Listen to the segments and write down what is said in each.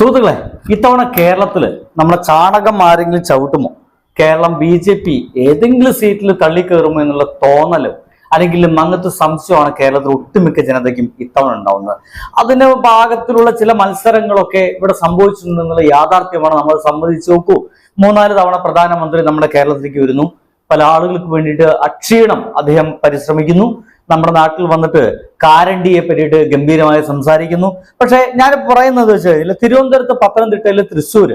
സുഹൃത്തുക്കളെ ഇത്തവണ കേരളത്തിൽ നമ്മുടെ ചാണകം ആരെങ്കിലും ചവിട്ടുമോ? കേരളം ബി ജെ പി ഏതെങ്കിലും സീറ്റിൽ തള്ളിക്കയറുമോ എന്നുള്ള തോന്നലും അല്ലെങ്കിൽ അങ്ങനത്തെ സംശയമാണ് കേരളത്തിൽ ഒട്ടുമിക്ക ജനതയ്ക്കും ഇത്തവണ ഉണ്ടാവുന്നത്. അതിന് ഭാഗത്തിലുള്ള ചില മത്സരങ്ങളൊക്കെ ഇവിടെ സംഭവിച്ചിട്ടുണ്ടെന്നുള്ള യാഥാർത്ഥ്യമാണ് നമ്മൾ സമ്മതിച്ചു നോക്കൂ. മൂന്നാൽ തവണ പ്രധാനമന്ത്രി നമ്മുടെ കേരളത്തിലേക്ക് വരുന്നു. പല ആളുകൾക്ക് വേണ്ടിയിട്ട് അക്ഷീണം അദ്ദേഹം പരിശ്രമിക്കുന്നു. നമ്മുടെ നാട്ടിൽ വന്നിട്ട് കാരണ്ടിയെ പറ്റിയിട്ട് ഗംഭീരമായി സംസാരിക്കുന്നു. പക്ഷേ ഞാൻ പറയുന്നത് വെച്ച് കഴിഞ്ഞാൽ തിരുവനന്തപുരത്ത് പത്തനംതിട്ടയിലെ തൃശ്ശൂർ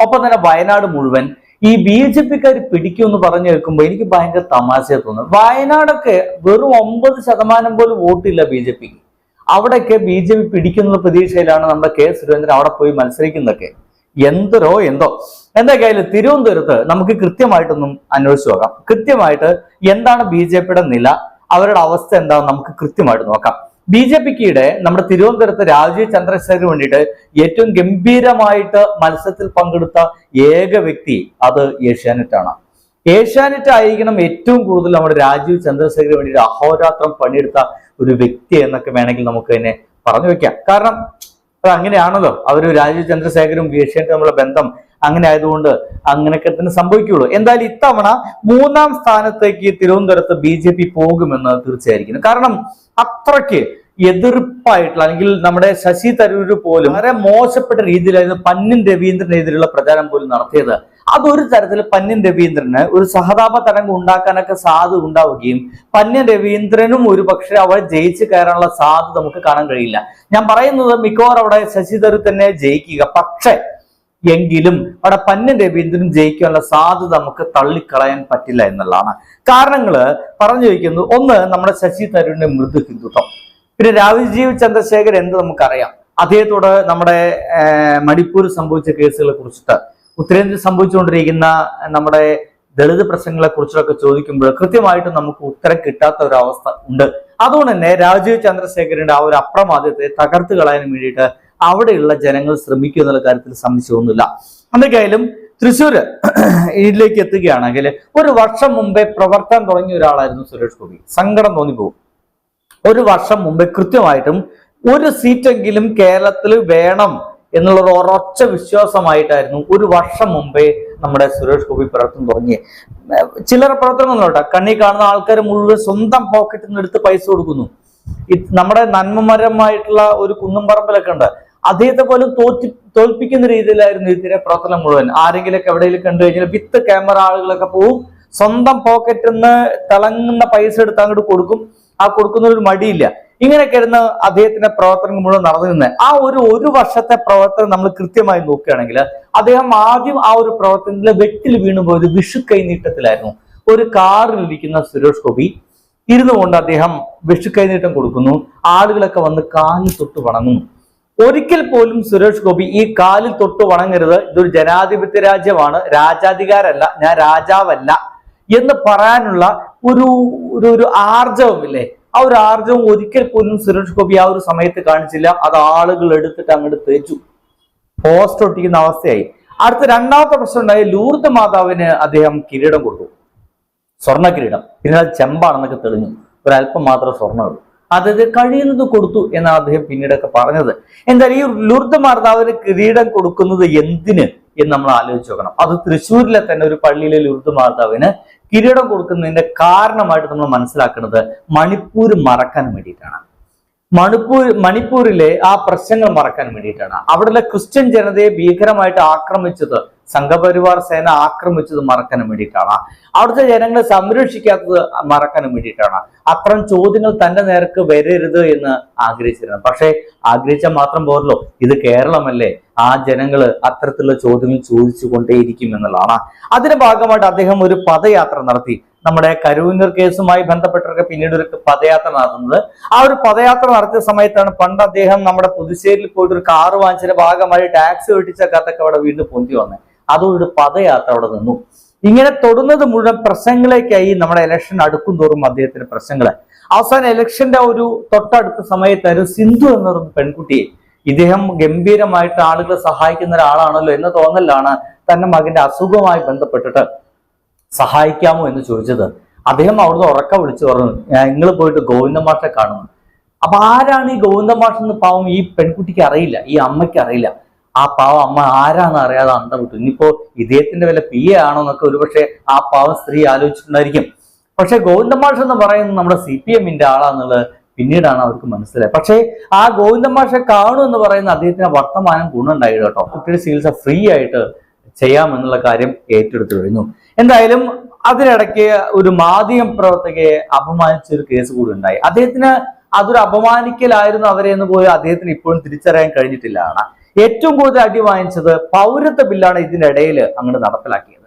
ഒപ്പം തന്നെ വയനാട് മുഴുവൻ ഈ ബി ജെ പിക്കാർ പിടിക്കുമെന്ന് പറഞ്ഞു കേൾക്കുമ്പോൾ എനിക്ക് ഭയങ്കര തമാശയെ തോന്നുന്നു വയനാടൊക്കെ വെറും ഒമ്പത് ശതമാനം പോലും വോട്ടില്ല ബി ജെ പിക്ക്. അവിടെയൊക്കെ ബി ജെ പി പിടിക്കുന്ന പ്രതീക്ഷയിലാണ് നമ്മുടെ കെ സുരേന്ദ്രൻ അവിടെ പോയി മത്സരിക്കുന്നതൊക്കെ. എന്തരോ എന്തോ. എന്തൊക്കെയായാലും തിരുവനന്തപുരത്ത് നമുക്ക് കൃത്യമായിട്ടൊന്നും അന്വേഷിച്ച് നോക്കാം. കൃത്യമായിട്ട് എന്താണ് ബി ജെ പിയുടെ നില? അവരുടെ അവസ്ഥ എന്താണെന്ന് നമുക്ക് കൃത്യമായിട്ട് നോക്കാം. ബി ജെ പിക്ക് നമ്മുടെ തിരുവനന്തപുരത്ത് രാജീവ് ചന്ദ്രശേഖരന് വേണ്ടിയിട്ട് ഏറ്റവും ഗംഭീരമായിട്ട് മത്സരത്തിൽ പങ്കെടുത്ത ഏക വ്യക്തി അത് ഏഷ്യാനെറ്റാണ്. ഏഷ്യാനെറ്റ് ആയിരിക്കണം ഏറ്റവും കൂടുതൽ നമ്മുടെ രാജീവ് ചന്ദ്രശേഖരന് വേണ്ടിയിട്ട് അഹോരാത്രം പണിയെടുത്ത ഒരു വ്യക്തി എന്നൊക്കെ വേണമെങ്കിൽ നമുക്ക് തന്നെ പറഞ്ഞു വെക്കാം. കാരണം അത് അങ്ങനെയാണല്ലോ. അവർ രാജീവ് ചന്ദ്രശേഖരും ഏഷ്യാനെറ്റ് തമ്മിലുള്ള ബന്ധം അങ്ങനെ ആയതുകൊണ്ട് അങ്ങനെയൊക്കെ തന്നെ സംഭവിക്കുള്ളൂ. എന്തായാലും ഇത്തവണ മൂന്നാം സ്ഥാനത്തേക്ക് തിരുവനന്തപുരത്ത് ബി ജെ പി പോകുമെന്ന് തീർച്ചയായിരിക്കുന്നു. കാരണം അത്രയ്ക്ക് എതിർപ്പായിട്ടുള്ള അല്ലെങ്കിൽ നമ്മുടെ ശശി തരൂര് പോലും വളരെ മോശപ്പെട്ട രീതിയിലായിരുന്നു പന്നിൻ രവീന്ദ്രനെതിരെയുള്ള പ്രചാരം പോലും നടത്തിയത്. അതൊരു തരത്തിൽ പന്നിൻ രവീന്ദ്രന് ഒരു സഹതാപ തരംഗം ഉണ്ടാക്കാനൊക്കെ സാധ്യത ഉണ്ടാവുകയും പന്നിൻ രവീന്ദ്രനും ഒരു പക്ഷേ അവിടെ ജയിച്ചു കയറാനുള്ള സാധ്യത നമുക്ക് കാണാൻ കഴിയില്ല. ഞാൻ പറയുന്നത് മിക്കവാറും അവിടെ ശശി തരൂർ തന്നെ ജയിക്കുക. പക്ഷേ എങ്കിലും അവിടെ പന്നൻ രവീന്ദ്രൻ ജയിക്കാനുള്ള സാധ്യത നമുക്ക് തള്ളിക്കളയാൻ പറ്റില്ല എന്നുള്ളതാണ്. കാരണങ്ങൾ പറഞ്ഞു വയ്ക്കുന്നത് ഒന്ന് നമ്മുടെ ശശി തരൂരിന്റെ മൃദു ഹിന്ദുത്വം. പിന്നെ രാജീവ് ചന്ദ്രശേഖർ എന്ത് നമുക്കറിയാം? അദ്ദേഹത്തോട് നമ്മുടെ മണിപ്പൂർ സംഭവിച്ച കേസുകളെ കുറിച്ചിട്ട്. ഉത്തരേന്ത്യയിൽ സംഭവിച്ചുകൊണ്ടിരിക്കുന്ന നമ്മുടെ ദളിത് പ്രശ്നങ്ങളെ കുറിച്ചൊക്കെ ചോദിക്കുമ്പോൾ കൃത്യമായിട്ട് നമുക്ക് ഉത്തരം കിട്ടാത്ത ഒരു അവസ്ഥ ഉണ്ട്. അതുകൊണ്ട് തന്നെ രാജീവ് ചന്ദ്രശേഖരന്റെ ആ ഒരു അപ്രമാദ്യത്തെ തകർത്ത് കളയാൻ വേണ്ടിയിട്ട് അവിടെയുള്ള ജനങ്ങൾ ശ്രമിക്കും എന്നുള്ള കാര്യത്തിൽ സംശയമൊന്നുമില്ല എന്തൊക്കെയായാലും തൃശ്ശൂര് ഇതിലേക്ക് എത്തുകയാണെങ്കിൽ ഒരു വർഷം മുമ്പേ പ്രവർത്തനം തുടങ്ങിയ ഒരാളായിരുന്നു സുരേഷ് ഗോപി. സങ്കടം തോന്നിപ്പോകും. ഒരു വർഷം മുമ്പേ കൃത്യമായിട്ടും ഒരു സീറ്റെങ്കിലും കേരളത്തിൽ വേണം എന്നുള്ള ഒരു ഉറച്ച വിശ്വാസമായിട്ടായിരുന്നു ഒരു വർഷം മുമ്പേ നമ്മുടെ സുരേഷ് ഗോപി പ്രവർത്തനം തുടങ്ങിയത് ചിലർ പ്രവർത്തനമൊന്നുമില്ല കണ്ണി കാണുന്ന ആൾക്കാർ മുഴുവൻ സ്വന്തം പോക്കറ്റിൽ നിന്ന് എടുത്ത് പൈസ കൊടുക്കുന്നു. നമ്മുടെ നന്മമരമായിട്ടുള്ള ഒരു കുന്നുംപറമ്പിലൊക്കെ ഉണ്ട്. അദ്ദേഹത്തെ പോലും തോറ്റി തോൽപ്പിക്കുന്ന രീതിയിലായിരുന്നു ഇതിന്റെ പ്രവർത്തനം മുഴുവൻ. ആരെങ്കിലൊക്കെ എവിടെയെങ്കിലും കണ്ടു കഴിഞ്ഞാൽ വിത്ത് ക്യാമറ ആളുകളൊക്കെ പോവും. സ്വന്തം പോക്കറ്റിൽ നിന്ന് തിളങ്ങുന്ന പൈസ എടുത്ത് അങ്ങോട്ട് കൊടുക്കും. ആ കൊടുക്കുന്ന ഒരു മടിയില്ല. ഇങ്ങനെയൊക്കെ ഇരുന്ന് അദ്ദേഹത്തിന്റെ പ്രവർത്തനം മുഴുവൻ നടന്നു നിന്ന് ആ ഒരു ഒരു വർഷത്തെ പ്രവർത്തനം നമ്മൾ കൃത്യമായി നോക്കുകയാണെങ്കിൽ അദ്ദേഹം ആദ്യം ആ ഒരു പ്രവർത്തനത്തിലെ വെട്ടിൽ വീണുപോയത് വിഷു കൈനീട്ടത്തിലായിരുന്നു. ഒരു കാറിൽ ഇരിക്കുന്ന സുരേഷ് ഗോപി ഇരുന്നു കൊണ്ട് അദ്ദേഹം വിഷു കൈനീട്ടം കൊടുക്കുന്നു. ആളുകളൊക്കെ വന്ന് കാലിൽ തൊട്ട് വണങ്ങുന്നു. ഒരിക്കൽ പോലും സുരേഷ് ഗോപി ഈ കാലിൽ തൊട്ട് വണങ്ങരുത്. ഇതൊരു ജനാധിപത്യ രാജ്യമാണ്. രാജാധികാരല്ല ഞാൻ രാജാവല്ല എന്ന് പറയാനുള്ള ഒരു ഒരു ഒരു ആർജവമില്ലേ? ആ ഒരു ആർജവം ഒരിക്കൽ പോലും സുരേഷ് ഗോപി ആ ഒരു സമയത്ത് കാണിച്ചില്ല. അത് ആളുകൾ എടുത്തിട്ട് അങ്ങോട്ട് തേച്ചു. പോസ്റ്റ് ഒട്ടിക്കുന്ന അവസ്ഥയായി. അടുത്ത രണ്ടാമത്തെ പ്രശ്നം ഉണ്ടായ ലൂർദ് മാതാവിന് അദ്ദേഹം കിരീടം കൊടുത്തു. സ്വർണ കിരീടം. പിന്നെ അത് ചെമ്പാണെന്നൊക്കെ തെളിഞ്ഞു. ഒരല്പം മാത്രം സ്വർണമുള്ളൂ. അതായത് കഴിയുന്നത് കൊടുത്തു എന്നാണ് അദ്ദേഹം പിന്നീടൊക്കെ പറഞ്ഞത്. എന്തായാലും ഈ ലുർദ് മാർത്താവിന് കിരീടം കൊടുക്കുന്നത് എന്തിന് എന്ന് നമ്മൾ ആലോചിച്ച് നോക്കണം. അത് തൃശ്ശൂരിലെ തന്നെ ഒരു പള്ളിയിലെ ലുർദ് മാർത്താവിന് കിരീടം കൊടുക്കുന്നതിന്റെ കാരണമായിട്ട് നമ്മൾ മനസ്സിലാക്കുന്നത് മണിപ്പൂർ മറക്കാൻ വേണ്ടിയിട്ടാണ്. മണിപ്പൂർ മണിപ്പൂരിലെ ആ പ്രശ്നങ്ങൾ മറക്കാൻ വേണ്ടിയിട്ടാണ്. അവിടെയുള്ള ക്രിസ്ത്യൻ ജനതയെ ഭീകരമായിട്ട് ആക്രമിച്ചത് സംഘപരിവാർ സേന ആക്രമിച്ചത് മറക്കാൻ വേണ്ടിയിട്ടാണ്. അവിടുത്തെ ജനങ്ങളെ സംരക്ഷിക്കാത്തത് മറക്കാൻ വേണ്ടിയിട്ടാണ്. അത്തരം ചോദ്യങ്ങൾ തന്റെ നേർക്ക് വരരുത് എന്ന് ആഗ്രഹിച്ചിരുന്നു. പക്ഷേ ആഗ്രഹിച്ചാൽ മാത്രം പോരല്ലോ. ഇത് കേരളമല്ലേ? ആ ജനങ്ങൾ അത്തരത്തിലുള്ള ചോദ്യങ്ങൾ ചോദിച്ചു കൊണ്ടേയിരിക്കും എന്നുള്ളതാണ്. അതിന്റെ ഭാഗമായിട്ട് അദ്ദേഹം ഒരു പദയാത്ര നടത്തി. നമ്മുടെ കരൂന്നൂർ കേസുമായി ബന്ധപ്പെട്ടൊക്കെ പിന്നീട് ഒരു പദയാത്ര നടത്തുന്നത്. ആ ഒരു പദയാത്ര നടത്തിയ സമയത്താണ് പണ്ട് അദ്ദേഹം നമ്മുടെ പുതുശ്ശേരിയിൽ പോയിട്ട് ഒരു കാറ് വാങ്ങിച്ചതിന്റെ ഭാഗമായി ടാക്സി ഒട്ടിച്ച കഥയൊക്കെ അവിടെ വീണ്ടും പൊന്തി വന്നത് അതോടൊരു പദയാത്ര അവിടെ നിന്നു. ഇങ്ങനെ തൊടുന്നത് മുഴുവൻ പ്രശ്നങ്ങളേക്കായി നമ്മുടെ ഇലക്ഷൻ അടുക്കും തോറും അദ്ദേഹത്തിന്റെ പ്രശ്നങ്ങൾ അവസാന ഇലക്ഷന്റെ ഒരു തൊട്ടടുത്ത സമയത്തായിരുന്നു സിന്ധു എന്നൊരു പെൺകുട്ടിയെ. ഇദ്ദേഹം ഗംഭീരമായിട്ട് ആളുകളെ സഹായിക്കുന്ന ഒരാളാണല്ലോ എന്ന് തോന്നലാണ് തന്റെ മകന്റെ അസുഖവുമായി ബന്ധപ്പെട്ടിട്ട് സഹായിക്കാമോ എന്ന് ചോദിച്ചത്. അദ്ദേഹം അവിടുന്ന് ഉറക്ക വിളിച്ചു പറഞ്ഞു നിങ്ങൾ പോയിട്ട് ഗോവിന്ദ മാഷെ കാണുന്നു. അപ്പൊ ആരാണ് ഈ ഗോവിന്ദ മാഷ് എന്ന് പാവം ഈ പെൺകുട്ടിക്ക് അറിയില്ല ഈ അമ്മയ്ക്ക് അറിയില്ല. ആ പാവം അമ്മ ആരാന്ന് അറിയാതെ അന്തം വിട്ടു. ഇനിയിപ്പോ ഇദ്ദേഹത്തിന്റെ വല്ല പിയെ ആണോ എന്നൊക്കെ ഒരുപക്ഷെ ആ പാവം സ്ത്രീ ആലോചിച്ചിട്ടുണ്ടായിരിക്കും. പക്ഷെ ഗോവിന്ദമാഷ് എന്ന് പറയുന്നത് നമ്മുടെ സി പി എമ്മിന്റെ ആളാന്നുള്ളത് പിന്നീടാണ് അവർക്ക് മനസ്സിലായത്. പക്ഷേ ആ ഗോവിന്ദമാഷെ കാണു എന്ന് പറയുന്ന അദ്ദേഹത്തിന് വർത്തമാനം ഗുണമുണ്ടായി കേട്ടോ. കുട്ടിയുടെ ചികിത്സ ഫ്രീ ആയിട്ട് ചെയ്യാമെന്നുള്ള കാര്യം ഏറ്റെടുത്തു കഴിഞ്ഞു. എന്തായാലും അതിനിടയ്ക്ക് ഒരു മാധ്യമ പ്രവർത്തകയെ അപമാനിച്ച ഒരു കേസ് കൂടി ഉണ്ടായി. അദ്ദേഹത്തിന് അതൊരു അപമാനിക്കലായിരുന്നു അവരെ എന്ന് പോലും അദ്ദേഹത്തിന് ഇപ്പോഴും തിരിച്ചറിയാൻ കഴിഞ്ഞിട്ടില്ല. ഏറ്റവും കൂടുതൽ അടി വാങ്ങിച്ചത് പൗരത്വ ബില്ലാണ് ഇതിനിടയിൽ അങ്ങോട്ട് നടപ്പിലാക്കിയത്.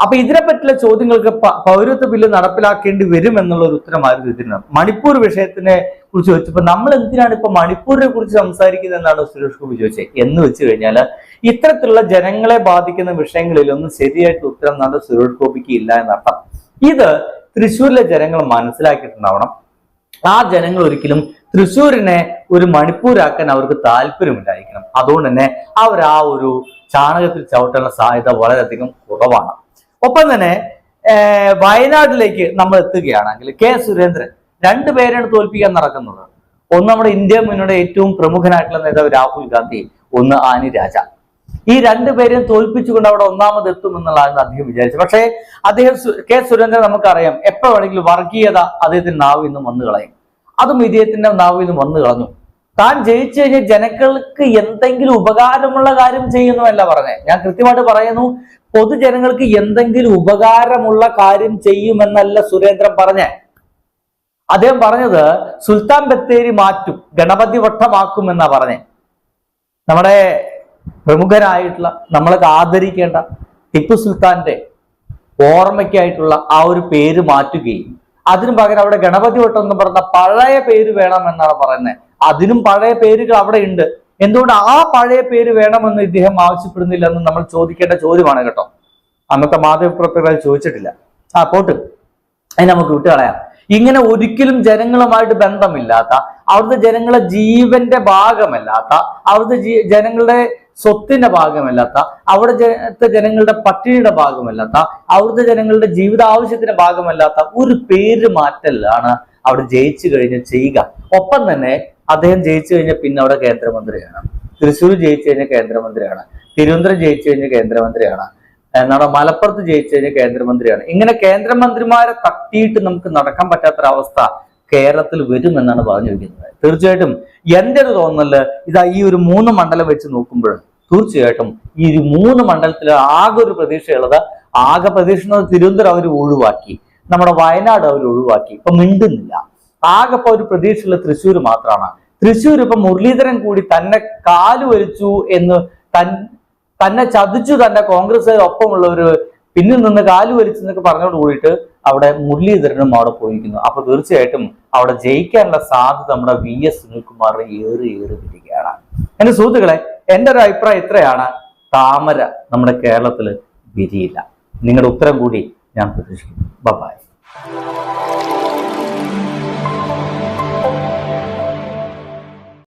അപ്പൊ ഇതിനെ പറ്റിയുള്ള ചോദ്യങ്ങൾക്ക് പൗരത്വ ബില്ല് നടപ്പിലാക്കേണ്ടി വരും എന്നുള്ള ഒരു ഉത്തരമായിരുന്നു ഇതിന്. മണിപ്പൂർ വിഷയത്തിനെ കുറിച്ച് ചോദിച്ചപ്പോൾ നമ്മൾ എന്തിനാണ് ഇപ്പൊ മണിപ്പൂരിനെ കുറിച്ച് സംസാരിക്കുന്നത് എന്നാണ് സുരേഷ് ഗോപി ചോദിച്ചത്. എന്ന് വെച്ച് കഴിഞ്ഞാൽ ഇത്തരത്തിലുള്ള ജനങ്ങളെ ബാധിക്കുന്ന വിഷയങ്ങളിലൊന്നും ശരിയായിട്ട് ഉത്തരം എന്നാണ് സുരേഷ് ഗോപിക്ക് ഇല്ല എന്നർത്ഥം. ഇത് തൃശ്ശൂരിലെ ജനങ്ങൾ മനസ്സിലാക്കിയിട്ടുണ്ടാവണം. ആ ജനങ്ങൾ ഒരിക്കലും തൃശ്ശൂരിനെ ഒരു മണിപ്പൂരാക്കാൻ അവർക്ക് താല്പര്യമുണ്ടായിരിക്കണം. അതുകൊണ്ട് തന്നെ അവർ ആ ഒരു ചാണകത്തിൽ ചവിട്ടാനുള്ള സാധ്യത വളരെയധികം കുറവാണ്. ഒപ്പം തന്നെ വയനാട്ടിലേക്ക് നമ്മൾ എത്തുകയാണെങ്കിൽ കെ സുരേന്ദ്രൻ രണ്ടു പേരെയാണ് തോൽപ്പിക്കാൻ നടക്കുന്നത്. ഒന്ന് നമ്മുടെ ഇന്ത്യ മുന്നണിയുടെ ഏറ്റവും പ്രമുഖനായിട്ടുള്ള നേതാവ് രാഹുൽ ഗാന്ധി ഒന്ന് ആനി രാജ. ഈ രണ്ടു പേരെയും തോൽപ്പിച്ചുകൊണ്ട് അവിടെ ഒന്നാമത് എത്തുമെന്നുള്ളതാണ് അദ്ദേഹം വിചാരിച്ചത് പക്ഷേ അദ്ദേഹം കെ സുരേന്ദ്രൻ നമുക്കറിയാം എപ്പോ വർഗീയത അദ്ദേഹത്തിന്റെ നാവ് ഇന്നും വന്നു കളയും അതും ഇദ്ദേഹത്തിന്റെ നാവിൽ നിന്ന് വന്നു കളഞ്ഞു. താൻ ജയിച്ചു കഴിഞ്ഞാൽ ജനങ്ങൾക്ക് എന്തെങ്കിലും ഉപകാരമുള്ള കാര്യം ചെയ്യുന്നുവല്ല പറഞ്ഞേ. ഞാൻ കൃത്യമായിട്ട് പറയുന്നു പൊതുജനങ്ങൾക്ക് എന്തെങ്കിലും ഉപകാരമുള്ള കാര്യം ചെയ്യുമെന്നല്ല സുരേന്ദ്രൻ പറഞ്ഞേ. അദ്ദേഹം പറഞ്ഞത് സുൽത്താൻ ബത്തേരി മാറ്റും ഗണപതി വട്ടമാക്കും എന്നാ പറഞ്ഞേ. നമ്മുടെ പ്രമുഖരായിട്ടുള്ള നമ്മളൊക്കെ ആദരിക്കേണ്ട ടിപ്പു സുൽത്താന്റെ ഓർമ്മയ്ക്കായിട്ടുള്ള ആ ഒരു പേര് മാറ്റുകയും അതിനു പകരം അവിടെ ഗണപതി വട്ടം എന്ന് പറഞ്ഞ പഴയ പേര് വേണമെന്നാണ് പറയുന്നത് അതിനും പഴയ പേരുകൾ അവിടെ ഉണ്ട്. എന്തുകൊണ്ട് ആ പഴയ പേര് വേണമെന്ന് ഇദ്ദേഹം ആവശ്യപ്പെടുന്നില്ലെന്ന് നമ്മൾ ചോദിക്കേണ്ട ചോദ്യമാണ് കേട്ടോ. അന്നത്തെ മാധ്യമപ്രവർത്തകർ ചോദിച്ചിട്ടില്ല. ആ പോട്ട്. അതിന് നമുക്ക് വിട്ടുകളയാം. ഇങ്ങനെ ഒരിക്കലും ജനങ്ങളുമായിട്ട് ബന്ധമില്ലാത്ത അവിടുത്തെ ജനങ്ങളെ ജീവന്റെ ഭാഗമല്ലാത്ത അവിടുത്തെ ജനങ്ങളുടെ സ്വത്തിന്റെ ഭാഗമല്ലാത്ത അവിടുത്തെ ജനങ്ങളുടെ പട്ടിണിയുടെ ഭാഗമല്ലാത്ത അവിടുത്തെ ജനങ്ങളുടെ ജീവിത ആവശ്യത്തിന്റെ ഭാഗമല്ലാത്ത ഒരു പേര് മാറ്റലാണ് അവിടെ ജയിച്ചു കഴിഞ്ഞ് ചെയ്യുക. ഒപ്പം തന്നെ അദ്ദേഹം ജയിച്ചു കഴിഞ്ഞാൽ പിന്നെ അവിടെ കേന്ദ്രമന്ത്രിയാണ്. തൃശ്ശൂർ ജയിച്ചു കഴിഞ്ഞ കേന്ദ്രമന്ത്രിയാണ്. തിരുവനന്തപുരം ജയിച്ചു കഴിഞ്ഞ കേന്ദ്രമന്ത്രിയാണ്. എന്താണ് മലപ്പുറത്ത് ജയിച്ചു കഴിഞ്ഞാൽ കേന്ദ്രമന്ത്രിയാണ്. ഇങ്ങനെ കേന്ദ്രമന്ത്രിമാരെ തട്ടിയിട്ട് നമുക്ക് നടക്കാൻ പറ്റാത്തൊരവസ്ഥ കേരളത്തിൽ വരുമെന്നാണ് പറഞ്ഞു വയ്ക്കുന്നത് തീർച്ചയായിട്ടും എന്റെ ഒരു തോന്നൽ ഇതാ ഈ ഒരു മൂന്ന് മണ്ഡലം വെച്ച് നോക്കുമ്പോൾ തീർച്ചയായിട്ടും ഈ മൂന്ന് മണ്ഡലത്തിൽ ആകെ ഒരു പ്രതീക്ഷയുള്ളത് ആകെ പ്രതീക്ഷ തിരുവനന്തപുരം അവർ ഒഴിവാക്കി. നമ്മുടെ വയനാട് അവർ ഒഴിവാക്കി. ഇപ്പൊ മിണ്ടുന്നില്ല. ആകെ ഇപ്പൊ ഒരു പ്രതീക്ഷയുള്ള തൃശ്ശൂർ മാത്രമാണ്. തൃശ്ശൂർ ഇപ്പൊ മുരളീധരൻ കൂടി തന്നെ കാലു വലിച്ചു എന്ന് തൻ തന്നെ ചതിച്ചു തന്റെ കോൺഗ്രസ് ഒപ്പമുള്ള ഒരു പിന്നിൽ നിന്ന് കാലു വലിച്ചു എന്നൊക്കെ പറഞ്ഞോട് കൂടിയിട്ട് അവിടെ മുരളീധരനും അവിടെ പോയിരിക്കുന്നു. അപ്പൊ തീർച്ചയായിട്ടും അവിടെ ജയിക്കാനുള്ള സാധ്യത നമ്മുടെ വി എസ് സുനിൽകുമാറിന് ഏറി ഏറി വരികയാണ് എന്റെ സുഹൃത്തുക്കളെ എന്റെ ഒരു അഭിപ്രായം ഇത്രയാണ്. താമര നമ്മുടെ കേരളത്തിൽ വിരിയില്ല. നിങ്ങളുടെ ഉത്തരം കൂടി ഞാൻ പ്രതീക്ഷിക്കുന്നു. ബൈ